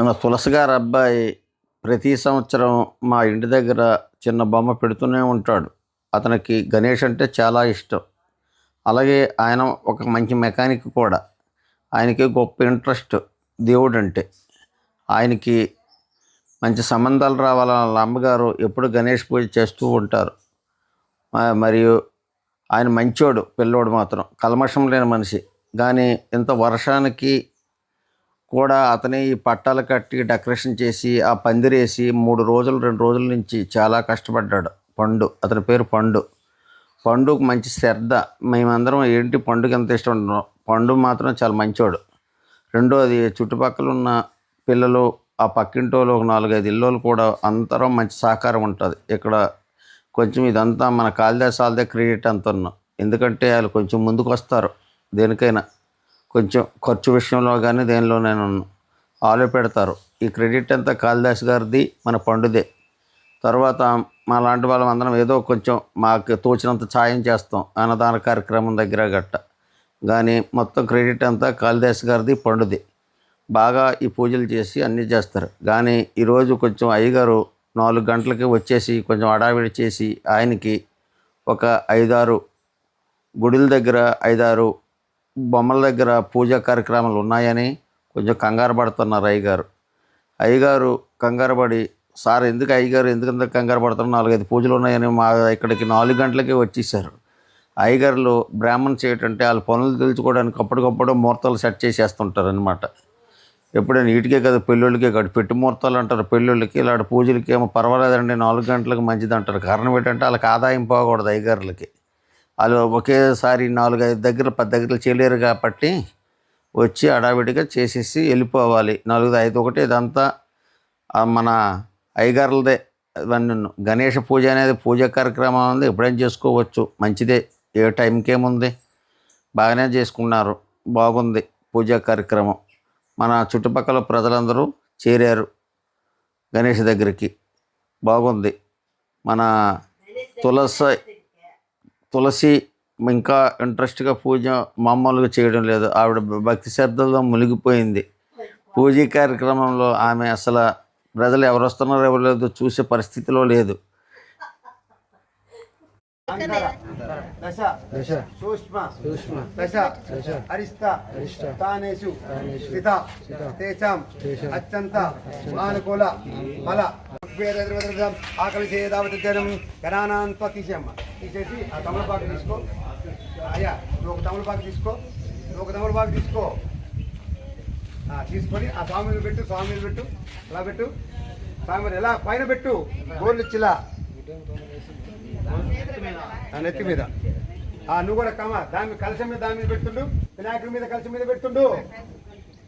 మన తులసి గారి అబ్బాయి ప్రతి సంవత్సరం మా ఇంటి దగ్గర చిన్న బొమ్మ పెడుతూనే ఉంటాడు. అతనికి గణేష్ అంటే చాలా ఇష్టం. అలాగే ఆయన ఒక మంచి మెకానిక్ కూడా. ఆయనకి గొప్ప ఇంట్రెస్ట్ దేవుడు అంటే ఆయనకి మంచి సంబంధాలు రావాలని వాళ్ళ అమ్మగారు ఎప్పుడు గణేష్ పూజ చేస్తూ ఉంటారు. మరియు ఆయన మంచోడు పిల్లోడు మాత్రం. కల్మషం లేని మనిషి. కానీ ఇంత వర్షానికి కూడా అతనే ఈ పట్టాలు కట్టి డెకరేషన్ చేసి ఆ పందిరేసి మూడు రోజులు రెండు రోజుల నుంచి చాలా కష్టపడ్డాడు. పండు అతని పేరు పండు. పండుకు మంచి శ్రద్ధ. మేమందరం ఏంటి పండుగ ఎంత ఇష్టం ఉంటున్నాం పండు మాత్రం చాలా మంచోడు. రెండోది చుట్టుపక్కల ఉన్న పిల్లలు ఆ పక్కింటోళ్ళు ఒక నాలుగైదు ఇల్లులు కూడా అందరం మంచి సహకారం ఉంటుంది. ఇక్కడ కొంచెం ఇదంతా మన కాళిదాసాలదే క్రియేట్ క్రెడిట్ అంత ఉన్నాం ఎందుకంటే వాళ్ళు కొంచెం ముందుకు వస్తారు దేనికైనా. కొంచెం ఖర్చు విషయంలో కానీ దేనిలోనైనా ఆలో పెడతారు. ఈ క్రెడిట్ అంతా కాళిదాస్ గారిది మన పండుదే. తర్వాత మా లాంటి వాళ్ళం అందరం ఏదో కొంచెం మాకు తోచినంత సాయం చేస్తాం అన్నదాన కార్యక్రమం దగ్గర గట్ట. కానీ మొత్తం క్రెడిట్ అంతా కాళిదాస్ గారిది పండుది. బాగా ఈ పూజలు చేసి అన్నీ చేస్తారు. కానీ ఈరోజు కొంచెం అయ్యగారు నాలుగు గంటలకి వచ్చేసి కొంచెం హడావిడి చేసి ఆయనకి ఒక ఐదారు గుడిల దగ్గర ఐదారు బొమ్మల దగ్గర పూజా కార్యక్రమాలు ఉన్నాయని కొంచెం కంగారు పడుతున్నారు అయ్యగారు. అయ్యగారు కంగారు పడి సార్ ఎందుకు అయ్యగారు ఎందుకంత కంగారు పడుతున్నారు? నాలుగైదు పూజలు ఉన్నాయని మా ఇక్కడికి నాలుగు గంటలకే వచ్చేసారు. అయ్యగారులు బ్రాహ్మణ్ చేయటంటే వాళ్ళ పనులు తెలుసుకోవడానికి అప్పటికప్పుడు ముహూర్తాలు సెట్ చేసేస్తుంటారు అనమాట ఎప్పుడైనా వీటికే కదా పెళ్ళిళ్ళకే కాదు పెట్టి ముహూర్తాలు అంటారు. పెళ్ళిళ్ళకి ఇలాంటి పూజలకి ఏమో పర్వాలేదండి నాలుగు గంటలకు మంచిది అంటారు కారణం ఏంటంటే వాళ్ళకి ఆదాయం పోకూడదు అయ్యగారులకి. వాళ్ళు ఒకేసారి నాలుగైదు దగ్గర పది దగ్గర చేయలేరు కాబట్టి వచ్చి అడావిడిగా చేసేసి వెళ్ళిపోవాలి. నాలుగు ఐదు ఒకటి ఇదంతా మన అయ్యగారులదే. ఇవన్నీ గణేష పూజ అనేది పూజ కార్యక్రమం ఉంది. ఎప్పుడైనా చేసుకోవచ్చు. మంచిదే. ఏ టైంకి ఏముంది? బాగానే చేసుకున్నారు. బాగుంది పూజా కార్యక్రమం. మన చుట్టుపక్కల ప్రజలందరూ చేరారు గణేష్ దగ్గరికి. బాగుంది. మన తులసి తులసి ఇంకా ఇంట్రెస్ట్గా పూజ మామూలుగా చేయడం లేదు. ఆవిడ భక్తి శ్రద్ధల్లో మునిగిపోయింది. పూజ కార్యక్రమంలో ఆమె అసలు ప్రజలు ఎవరు వస్తున్నారో ఎవరు లేదో చూసే పరిస్థితిలో లేదు. దశ దశ సూక్ష్మ సూక్ష్మ దశ దశ అరిష్ట అరిష్ట స్థానేషు స్థిత తేషాం అత్యంత అనుకూల ఫల ఆకలి చేయదావతి జనం తీసేసి ఆ తమలపాకు తీసుకో. అయ్యా నువ్వు ఒక తమలపాకు తీసుకో. నువ్వు ఒక తమలపాకు తీసుకో. తీసుకొని ఆ స్వామిని పెట్టు స్వామిని పెట్టు అలా పెట్టు. స్వామిని ఎలా? పైన పెట్టు. గోర్లు చిలా ఆ నెత్తి మీద. ఆ నువ్వు కూడా కమ. దాని మీద మీద దాని మీద పెడుతుండు. వినాయకుడి మీద కలశం మీద పెడుతుండు.